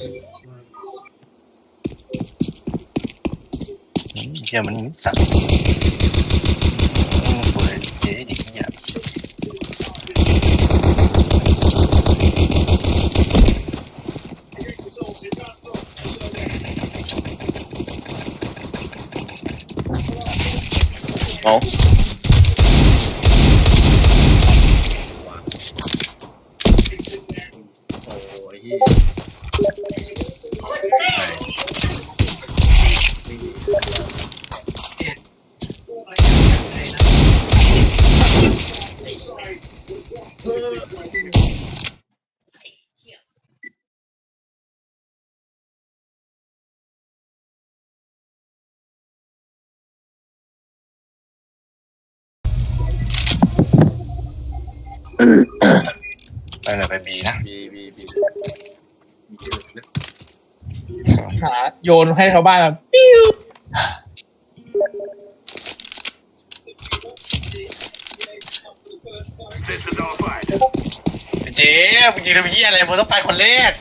เฮียมัน ไปไหนไปบีนะบีบีบีมีนะหาโยนให้ชาวบ้านแบบปิ้วเจ๊มึงยิงทำเฮียอะไรมึงต้องไปคนแรก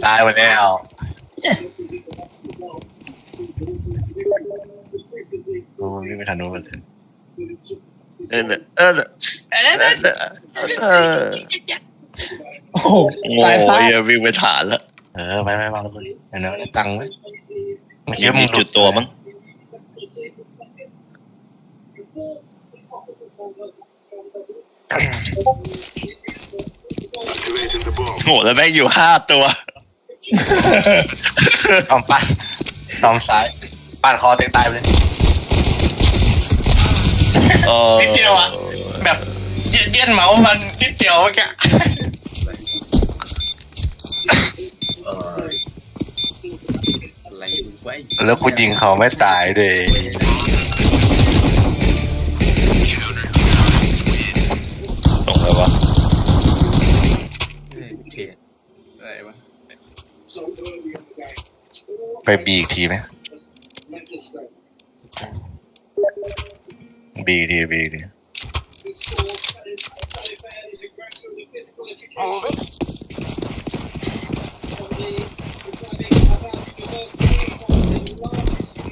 ตายหมดแล้วโอ้ยไม่ทันนู้นเลยเออเออเออเออโอ้โหโง่ตายซะเหี้ยวิ่งไปฐานล้วเออไปไปวางระเบิดเดี๋ยวนะตังค์ไว้เมื่อยิกี้มึมีงหลุจุดตัวมั้งโง่แล้วแม่งอยู่ห้าตัว ตอมปัดตอมซ้ายปาดคอเต็งตายไปเลยเออนิดเดียวอะ แบบเย็นเย็นเมาส์มันนิดเดียวเมื่อกี้เอออะไรมึงไว้แล้วกูยิงเขาไม่ตายด้วยส่ง ไปบีอีกทีไหมบีอีกทีบีอีกที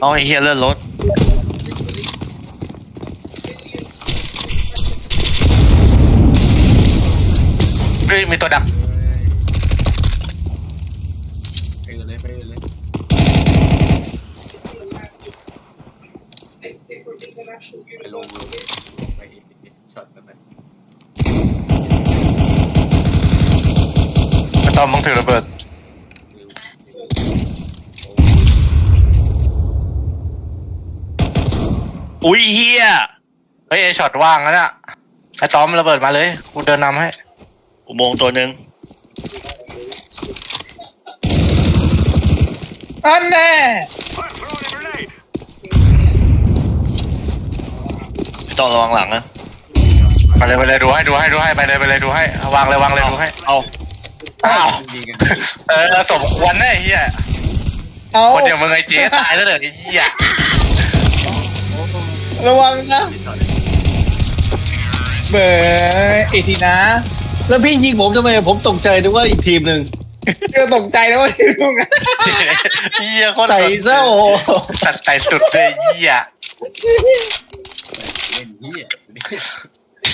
เอาไอ้เฮียเลื่อนรถเฮ้ยมีตัวดัก ไปอื่นเลยไปอื่นเลย ไปลงลงไปช็อตกันไปไอ้ตอมมึงถือระเบิดเร็วอุ้ยเฮียเฮ้ยไอช็อตว่างแล้วน่ะไอตอมระเบิดมาเลยกูเดินนำให้อุโมงค์ตัวหนึ่งอันแน่ ไม่ต้องระวังหลังนะไปเลยไปเลยดูให้ดูให้ดูให้ไปเลยไปเลยดูให้วางเลยวางเลยดูให้เอาอ้าวยิงกันเออสมควรแน่ไอ้เฮียเอาคนเดียวมึงไอ้เจ๊ตายแล้วเหรอไอ้เฮียระวังนะไม่ช็อตเบอร์เอทีนะ แล้วพี่ยิงผมทำไมผมตกใจนึกว่าอีกทีมหนึ่งก็ตกใจนะว่าทีมนู้นเจ๊เฮียโคตรใส่เส้าสัตว์ใส่สุดเลยไอ้เฮีย เล่นเหี้ย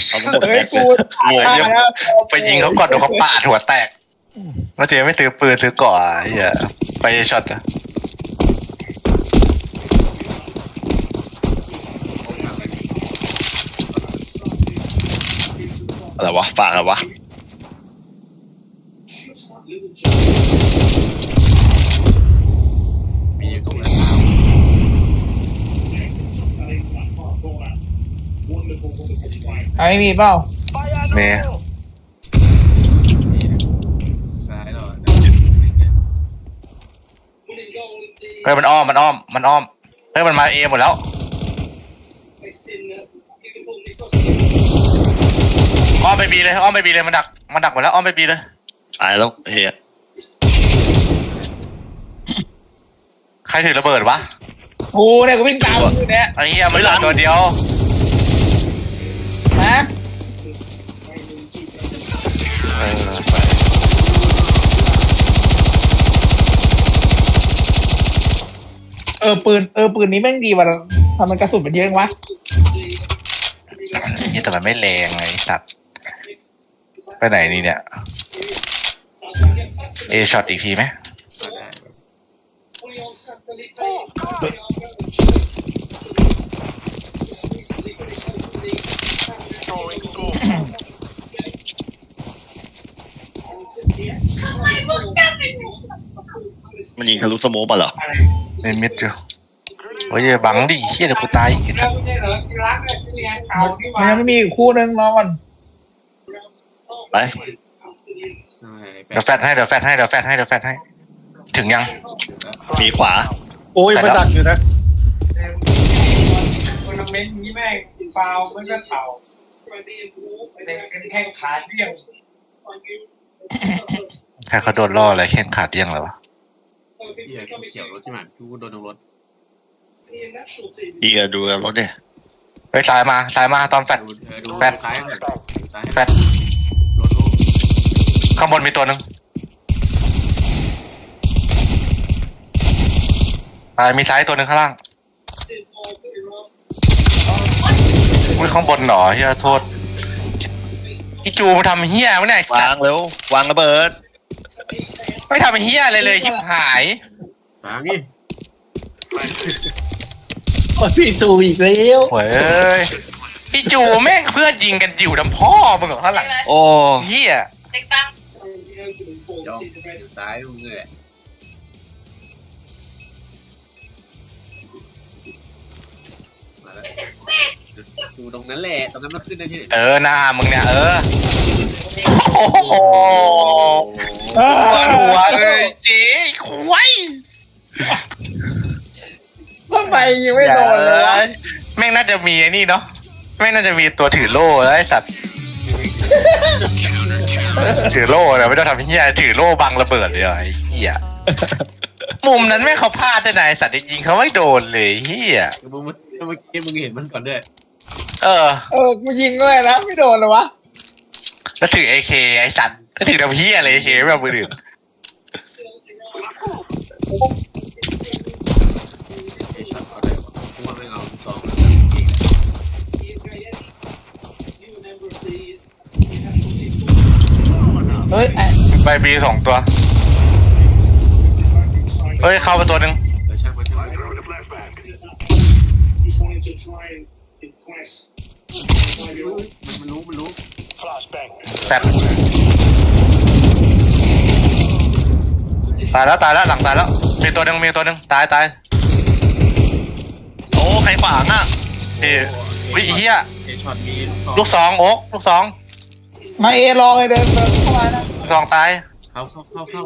เอามันหมดเฮ้ยแม็กเลกูยตายแล้วไปยิงเขาก่อนเดี๋ยวเขาปาดหัวแตกแล้วเจ๊ไม่ซื้อปืนซื้อเกราะไอ้เฮียไปช็อตอะอะไรวะฝากอะไรวะ มีอยู่ตรงนั้น ไอ้มีเปล่าเมย์มีซ้ายเราเฮ้ยมันอ้อมมันอ้อมมันอ้อมเฮ้ยมันมาเอหมดแล้ว อ้อมไปบีเลยอ้อมไปบีเลยมันดักมันดักหมดแล้วอ้อมไปบีเลย ตายแล้วเฮียรถือระเบิดวะกูเนี่ยกูวิ่งตามมึงอยู่เนี่ยไอ้เหี้ยมันเหลือตัวเดียว เออเออปืนเออปืนนี้แม่งดีว่ะทำมันกระสุนมันเยอะจังวะนี่แต่มันไม่แรงไงไอ้สัตว์ ไปไหนนี่เนี่ย เอช็อตอีกทีไหม ก็ได้ มันยิงทะลุสโมกมาเหรอในมิดอยู่โอ้ยอย่าบังดิเฮียเดี๋ยวกูตายอีกไอ้สัตว์มันยังไม่มีอีกคู่นึงรอก่อนไปใช่เดี๋ยวแฟดให้เดี๋ยวแฟดให้เดี๋ยวแฟดให้เดี๋ยวแฟดให้ ถึงยังมีขวา โอ้ยมาดักอยู่นะทัวร์นาเมนต์นี้แม่งฟาวมันก็เข่าเด็กกันแข่งขาเดี่ยว ใครเขาโดนล่ออะไรแข้งขาดเดี้ยงเลยวะพี่อยากเสียวรถใช่ไหมพี่โดนตรงรถอีกอะดูกันรถเนี่ยไปซ้ายมาซ้ายมาตอนแฟด ดูเออดูแฟด ซ้ายหน่อยดูซ้ายแฟดรถโล่งข้างบนมีตัวหนึ่งอ่ามีซ้ายตัวหนึ่งข้างล่างอุ้ยข้างบนหนอเฮียโทษอีจูมันทำเฮียมั้งเนี่ยไอ้สัวาตงว์เร็ววางระเบิด ไม่ทำเฮียอะไรเลยชิบหายมางี้โอ้ยพี่ตูอีกแล้วโว้ยเอ้ยอีจูแม่งเพื่อนยิงกันอยู่ทำพ่อมึงเหรอข้างหลังโอ้ เฮียย่องซ้ายมึงเลย มาแล้วดูตรงนั้นแหละตรงนั้นมันขึ้นได้ที่ไหนเออหน้ามึงเนี่ยเออโอ้โหเอปวดหัวเลยเจ๊ควายทำไมยิงไม่โดนเลยวะแม่งน่าจะมีไอ้นี่เนาะแม่งน่าจะมีตัวถือโล่แล้วไอ้สัตว์ถือโล่นะไม่ต้องทำเฮียถือโล่บังระเบิดเลยเหรอไอ้เฮียมุมนั้นแม่งเขาพลาดได้ไงไอ้สัตว์จริงๆเขาไม่โดนเลยเฮียมึงมึง เมื่อกี้มึงเห็นมันก่อนด้วยเออ เออ กูยิงเลยนะ ไม่โดนเลยวะ แล้วถือเอเคไอ้สัตว์แล้วถือทำเฮียอะไรเอเคไม่เอามืออื่นไอช็อตเขาได้พวกไม่เอาสองเฮ้ยไอ้ใบบีสองตัว เฮ้ย เข้าไปตัวหนึ่ง เออช่างมันช่างมัน He's wanting to try and impress มันมันรู้มันรู้แฟดตายแล้วตายแล้วหลังตายแล้ว มีตัวหนึ่งมีตัวหนึ่งตายตายโอ้ใครขวางอะพี่วิเฮียเอช็อตมีลูกซองลูกสองโอ๊กลูกสองมาเอลองไอ้เดินเดินเข้ามานะลูกสองตายเข้าเข้าเข้าเข้า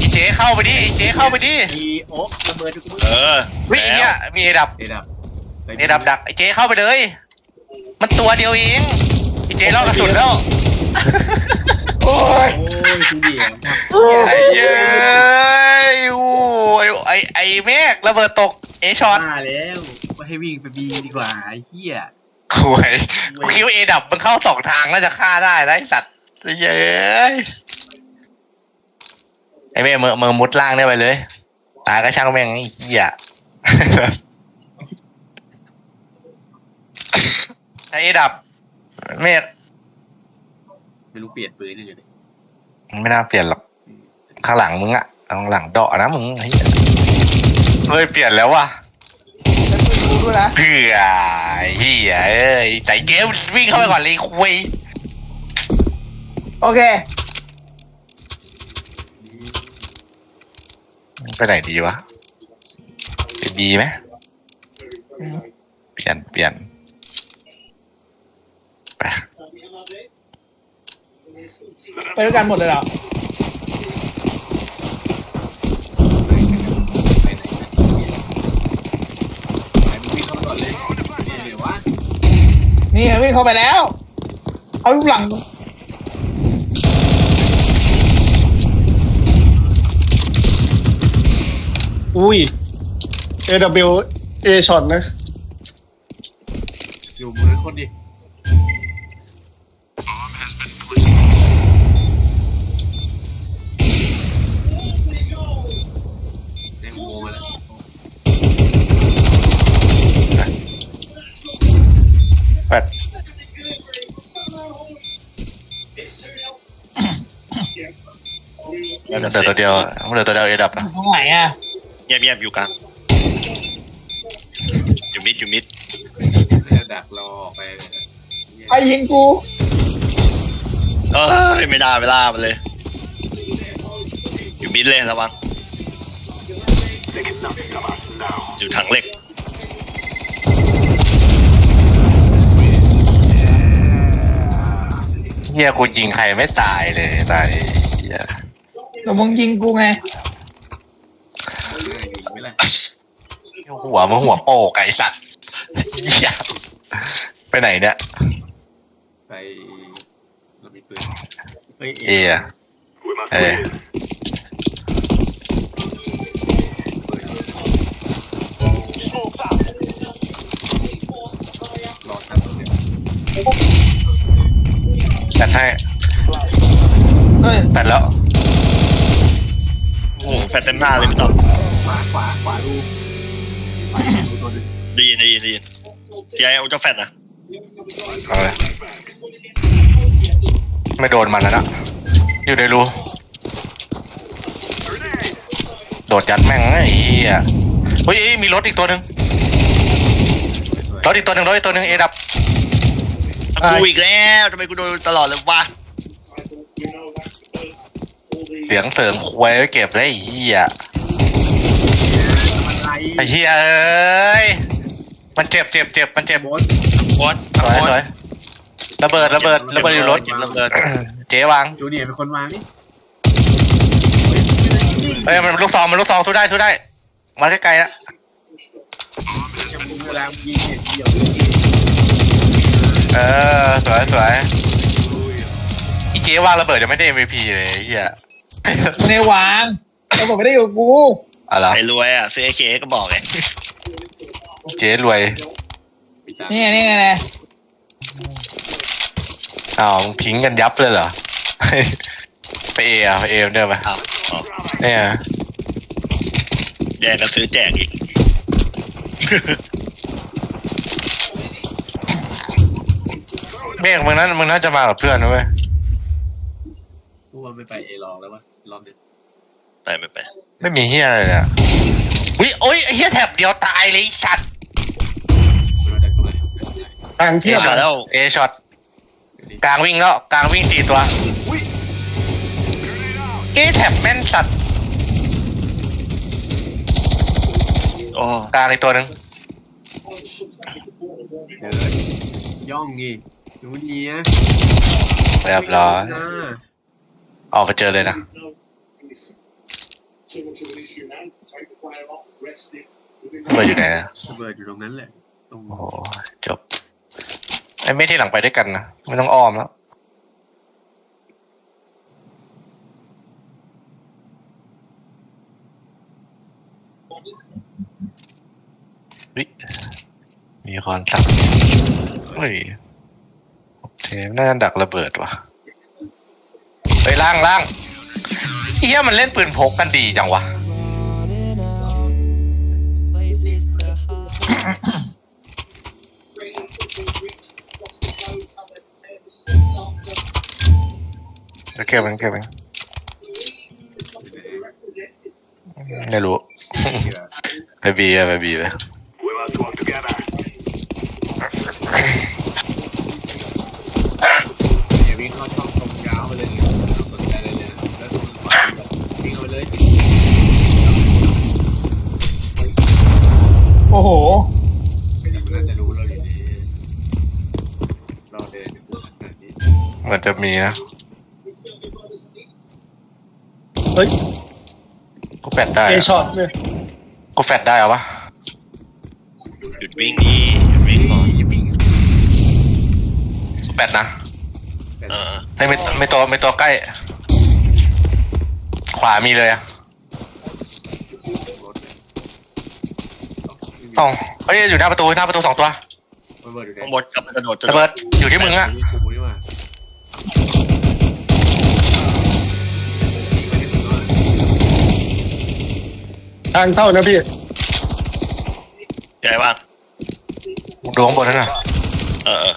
อีเจ๊เข้าไปดิอีเจ๊เข้าไปดิมีโอ๊กระเบิดทุกมือเออวิเฮียมีเอดับเอดับเอดับดักไอเจ๊เข้าไปเลย มันตัวเดียวเองอีเจ๊ลอกกระสุนแล้ว โอ้ยโอ้ยดูดิไอ้เย้ยโอ้ยไอไอเมฆระเบิดตกเอช็อตมาแล้วก็ให้วิ่งไปบีดีกว่าไอ้เหี้ยคุยกูคิดว่าเอดับมันเข้าสองทางน่าจะฆ่าได้นะไอสัตว์เย้ยไอเมฆเมือมือมุดล่างได้ไปเลย ตายก็ช่างแม่งไอ้เหี้ย ไอเอดับ เมฆไม่รู้เปลี่ยนปืนยังไงเนี่ยไม่น่าเปลี่ยนหรอก ข้างหลังมึงอะข้างหลังเดาะนะมึงไอ้เหี้ยเฮ้ยเปลี่ยนแล้วว่ะกูด้วยนะเพื่อไอ้เฮียเอ้ยใจเกมวิ่งเข้าไปก่อนเลยคุยโอเค ไปไหนดีวะไปบีไหมเปลี่ยนเปลี่ยนไป ไปด้วยกันหมดเลยเหรอไอ้มึงวิ่งเข้าไปก่อนเลยเนี่ยเดี๋ยววะนี่วิ่งเข้าไปแล้ว เอาลูกหลัง อุ้ย AW A ช็อตนะ อยู่มือคนดิ นั่นเหลืน่ะอตัวเดียวเหลือตัวเดียวเอดับนะตรงไหนอะเงียบเงียบๆอยู่กลางอยู่มิดอยู่มิดน่าจะดักเราออกไปเลยนะไอ้ยิงกูเอ้ยไม่ได้เวลามันเลย อยู่มิดเลยระวังอยู่ถังเหล็กเฮียกูยิงใครไม่ตายเลยตายเฮีย แล้วมึงยิงกูไงเอออยู่ไม่ละหัวมึงหัวโปกไก่สัตว์เฮียไปไหนเนี่ย ไปเรามีปืนเฮ้ยเออะเออรอตั้งตัวเดียวจัดให้เฮ้ย ตัดแล้วโอ้โหแฟตเต็มหน้าเลยพี่ต้อมขวาขวาขวาดูขวาดูตัวหนึงได้ยินได้ยินได้ยินพี่ไอ้เอาเจ้าแฟตนะเอาเลยไม่โดนมันแล้วนะ อยู่ในรูโดดยัดแม่งไอ้เหี้ยเฮ้ยเอ้ยมีรถอีกตัวหนึ่งรถอีกตัวหนึ่งรถอีกตัวหนึ่งเอดับ กูอีกแล้วทำไมกูโดนตลอดเลยวะ เสียงเสริงควยไว้เก็บเลยไอ้เหี้ยมันไล่ไอ้เหี้ยเอ้ยมันเจ็บเจ็บเจ็บมันเจ็บโบสบอสสวยสวยระเบิดระเบิดระเบิดอยู่รถเก็บระเบิดเจ๊วางจูเนียร์เป็นคนวางนี่เฮ้ยมันลูกซองมันลูกซองสู้ได้สู้ได้ มาใกล้ๆนะเวลายิงเนี่ยเดี่ยวยิงเออสวยสวยอีเจ๊วางระเบิดยังไม่ได้ MVP เลยไอ้เหี้ย ไม่ได้วางแล้วบอกไม่ได้อยู่กับกูอะไรไอ้รวยอะซื้อไอเคก็บอกไงเจ๊รวยปิดตานี่ไงนี่ไงนะอ้าวมึงทิ้งกันยับเลยเหรอ ไปเออะไปเอเดินไปอ้าวอ๋อเนี่ยแย่กันซื้อแจกอีก เมฆมึงนั้นมึงน่าจะมากับเพื่อนนะเว้ยกู ว่าไม่ไปเอลองแล้ววะรอบนึงไปไปไปไม่มีเฮียอะไรเลยอะอุ้ยโอ้ยไอ้เฮียแถบเดียวตายเลยไอ้สัตว์เราจะทำอะไรต่างเอเทียบช็อตแล้วเอช็อตกลางวิ่งแล้วกลางวิ่งสี่ตัวอุ้ยเอแถบแม่นสัตว์โอ้กลางอีกตัวหนึ่งเดินย่องงี้จูเนียร์เรียบร้อยนะ ออกไปเจอเลยนะ เบอร์อยู่ไหนนะระเบิดอยู่ตรงนั้นแหละ ตรงโอ้โหจบ ไอ้เมฆที่หลังไปด้วยกันนะ ไม่ต้องอ้อมแล้ว วิมีคอนสักเฮ้ยโอเคน่าจะดักระเบิดว่ะ ไปล่างล่างเฮียมันเล่นปืนพกกันดีจังวะ เดี๋ยวเก็บมันเก็บมันไม่รู้ ไปบีไปบีไป อ้โห ไม่ดีมันน่าจะรู้เราอยู่ดีเราเดินไปดูขนาดนี้เหมือนจะมีนะเฮ้ยกูแฟดได้เออะช็อตเลยกูแฟดได้เหรอวะหยุดวิ่งดีหยุดวิ่งก่อนอย่าวิ่งกูแฟดนะเออ ไม่ไม่ไม่ตัวไม่ตัวใกล้ ขวามีเลยอะ รถเลย เอ้าเฮ้ยอยู่หน้าประตูหน้าประตูสองตัวระเบิดอยู่ไหนข้างบนกับกระโดดจะระเบิดอยู่ที่มึงอะกูนี่ว่ายิงไปที่มึงว่าทางเข้านะพี่ใหญ่บ้างดูข้างบนนั่นน่ะเออเออ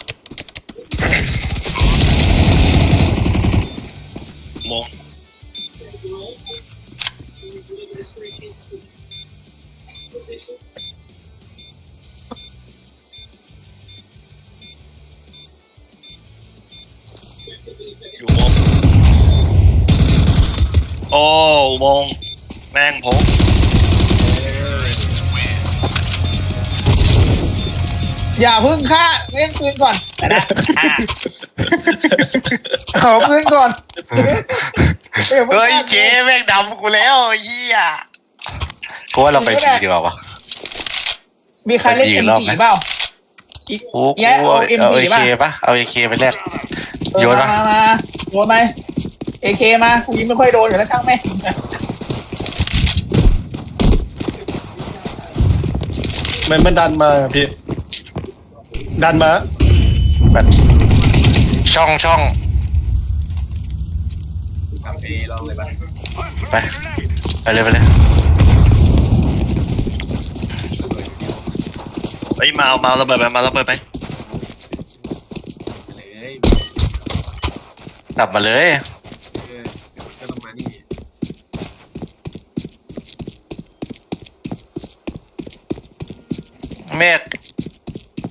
อ้อุโมงค์แม่งผมอย่าพึ่งฆ่าเล่นปืนก่อนนะเอาปืนก่อนเฮ้ยเจ๊แม่งดำกูแล้วไอ้เหี้ยกูว่าเราไปฟรีดีกว่าวะ มีใครเล่นยิเอ็งมรอบสี่ไหม เปล่า กูแยะกูเอาเอา M4 เอา เอเคป่ะปะเอาเอเคไปแลกเออโยนมาปะมามาโยนไป เอเคมากูยิงไม่ค่อยโดนอยู่แล้วช่างแม่งมันมันดันมาอะพี่ ดันมาแบบช่องช่องกลับไปลองเลยป่ะไปไปเลยไปเลยเฮ้ยมาเอามาเอาระเบิดไปมาเอาระเบิดไปเลยกลับมาเลย เออก็ต้องมานี่ เมฆ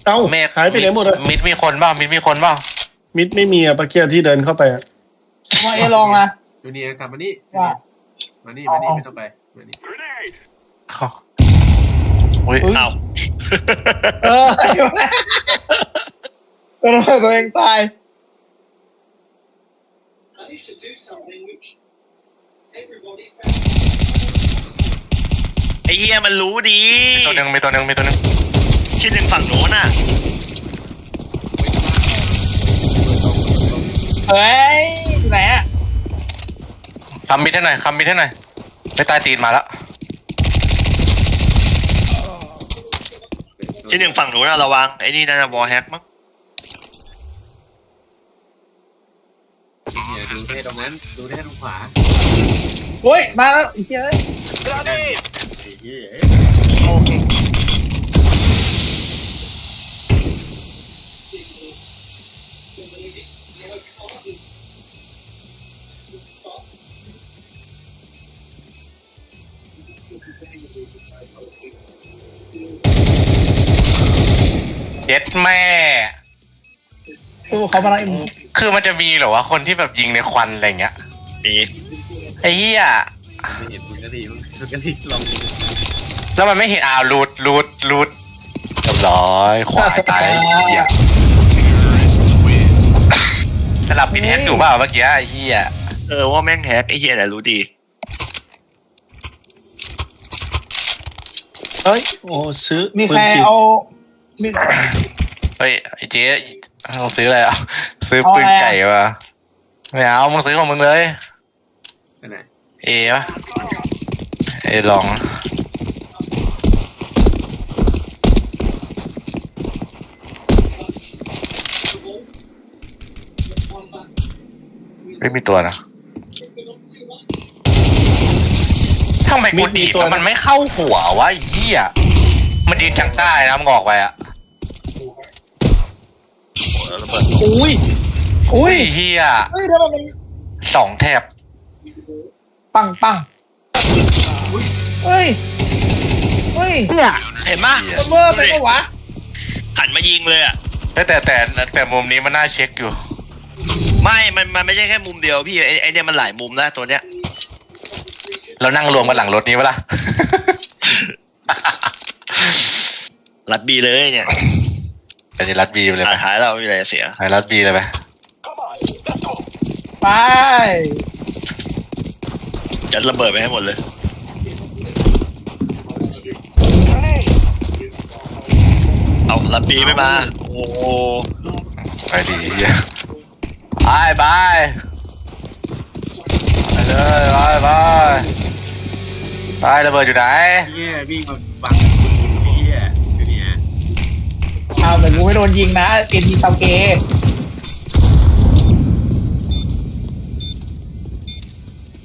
เอ้าเมฆหายไปไหนหมดเลยมิดมีคนบ้างมิดมีคนบ้างมิดไม่มีอะปะเกียที่เดินเข้าไปอะว่าเอลองนะดูนี่กลับมานี่ว่า มานี่มานี่ไม่ต้องไปมานี่เข้าอุ้ยเอาเออเออตัวเองตายไอ้เหี้ยมันรู้ดี มีตัวหนึ่งมีตัวหนึ่งมีตัวหนึ่ง ที่หนึ่งฝั่งโน้นน่ะเฮ้ยอยู่ไหนอะคำมิดให้หน่อยคำมิดให้หน่อยไปใต้ตีนมาแล้วที่หนึ่งฝั่งโน้นน่ะระวังไอ้นี่น่าจะวอลแฮกมั้งเนี่ยดูแค่ตรงนั้น ดูแค่ตรงขวาโอ้ยมาแล้วไอ้เหี้ยเอ้ย ไอ้เหี้ยเย็ดแม่ สู้เขามาแล้วไอ้หมูคือมันจะมีเหรอวะคนที่แบบยิงในควันอะไรเงี้ย นี่ไอ้เหี้ย ไม่เห็นมึงก็ดีมึงมึงก็ดีลองแล้วมันไม่เห็นอ้าวรูดรูดรูดเรียบร้อยขวาตายไอ้เหี้ยสลับปิดแฮกอยู่เปล่าเมื่อกี้ไอ้เหี้ยเออว่าแม่งแฮกไอ้เหี้ยไหนรู้ดีเอ้ย โอ้ซื้อมีใครปืนผิดเอา มีเฮ้ยไอ้เจ๊เอาซื้ออะไรอะ ซื้อเอาปืนอะไรอะไก่มาไม่เอา มึงซื้อของมึงเลยไปไหนเอปะเอลองไม่มีตัวนะทำไมกูดีดแล้วมันไม่เข้าหัววะไอ้เหี้ยมันดีดจังใต้นะมึงออกไปอะ โอ้แล้วระเบิดอุ้ยอุ้ยไอ้เหี้ยเฮ้ยทำไมมันสองแถบปังปังเฮ้ยเฮ้ยเห็นปะเหี้ยเบอร์เป็นปะวะหันมายิงเลยอะแต่แต่แต่แต่มุมนี้มันน่าเช็คอยู่ ไม่ มันมันไม่ใช่แค่มุมเดียวพี่ไอ้ไอ้เนี่ยมันหลายมุมนะตัวเนี้ย เรานั่งรวมกันหลังรถนี้ปะล่ะรัดบีเลยเนี่ย ไปที่รัดบีไปเลยอ่าไปท้ายเรามีอะไรเสียไปรัดบีเลยไปไปยัดระเบิดไปให้หมดเลย เอารัดบีไม่มา โอ้โหไปดีเหี้ยไปไปไปเลยไปไปไประเบิดอยู่ไหนเหี้ยวิ่งมาบังไอ้เหี้ยาวแต่กูไม่โดนยิงนะเอ็นยิงเตาเก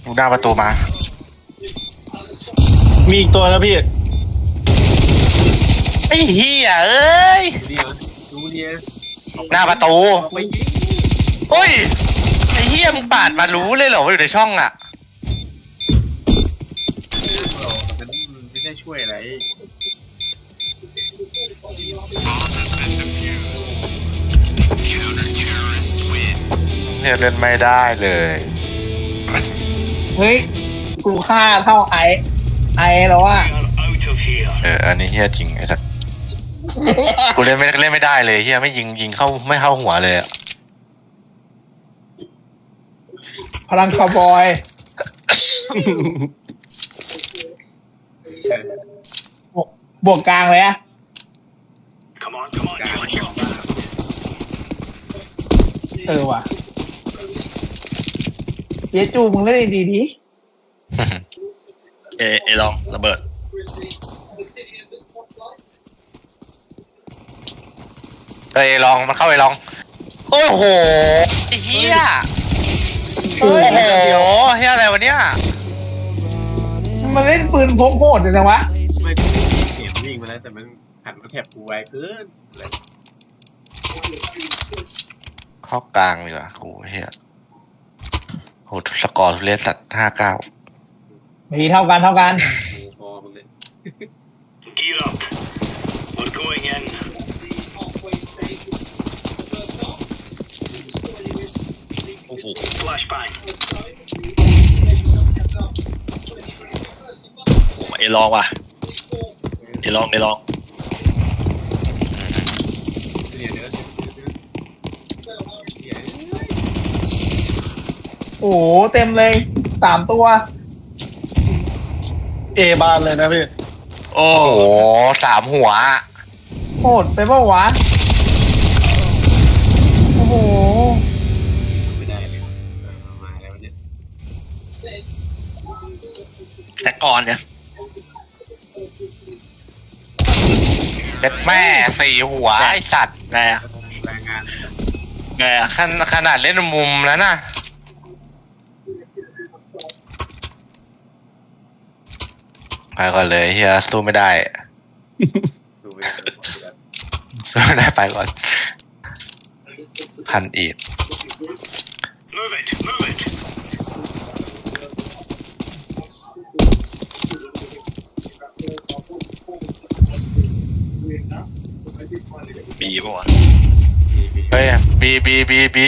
ดูหน้าประตูมา มีอีกตัวนะพี่ไอ้เฮียเอ้ยดูดิดูดิหน้าประตูออกไปยิงโอ้ยไอ้เฮียมึงปาดมารู้เลยเหรอว่าอยู่ในช่องอะ มันไม่ได้ช่วยอะไร ยเล่นไม่ได้เลย เฮ้ย กูฆ่าเท่าไอไอแล้วว่าเอออันนี้เฮียจริงไอ้สัสกูเล่นไม่เล่นไม่ได้เลยเฮียไม่ยิงยิงเข้าไม่เข้าหัวเลยอะพลังคาวบอย บวกบวกกลางเลยอะกลางเออว่ะ เยจูมึงเล่นดีๆดีเอเอลองระเบิด เอ้ยลองมันเข้าไปลอง โอ้โหไอ้เฮียโอ้โอ้โหโหเฮียอะไรวะเนี่ยมันเล่นปืนพกโหดจังวะไม่กูเห็นวิ่งมาแล้วแต่มันหันมาแถบกูไวเกินอะไรเข้ากลางดีกว่ากูเฮีย โหสกอร์ทุเรศสัตว์ห้าเก้ามีเท่ากันเท่ากันกูพอมึงเลย Gear up. We're going in. โอ้โห Flashbang. เอลองว่ะเอลองเอลองเดี๋ยวเดี๋ยวเดี๋ยวเดี๋ยว โอ้โหเต็มเลยสามตัว เอบานเลยนะพี่โอ้โอ้โหสามหัว โหดไปเปล่าวะโอ้โหไม่ได้เลยเออมาแล้วเนี่ยแต่ก่อนเนี่ยเป็นแม่สี่หัวไอสัตว์ไงอะแรงงาน ไงอะขนขนาดเล่นมุมแล้วนะ ไปก่อนเลยเฮียสู้ไม่ได้ดูไปแล้วสู้ไม่ได้ไปก่อน พันอีก Move it. Move it. บีป่าวะมีมีเฮ้ยบีบีบีบี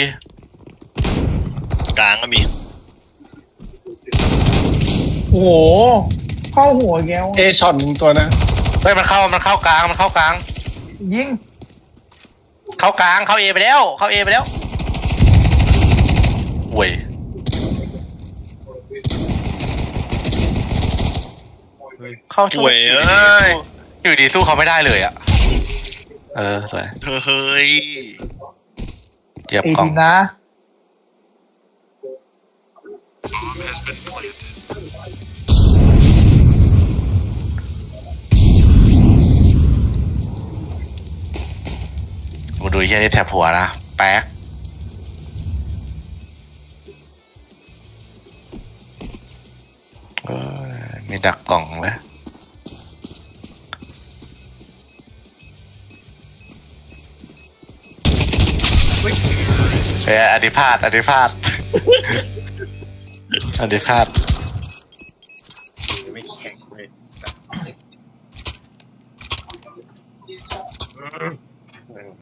กลางก็มี โอ้โห เข้าหัวแกวเอช็อตหนึ่งตัวนะ เฮ้ยมันเข้ามันเข้ากลางมันเข้ากลาง ยิงเข้ากลางเข้าเอไปแล้ว เข้าเอไปแล้วเว้ยเฮ้ยเข้าช่เว้ยเอ้ยอยู่ดีสู้เขาไม่ได้เลยอะเออสวยเฮ้ยเทียบอีกล่องทีนะมาดู ไอ้เฮียนี่แถบหัวนะ แป๊กมีดักกล่องไว้วเฮ้ยอธิพาตอธิพาตอธิพาตไม่แข็งเลย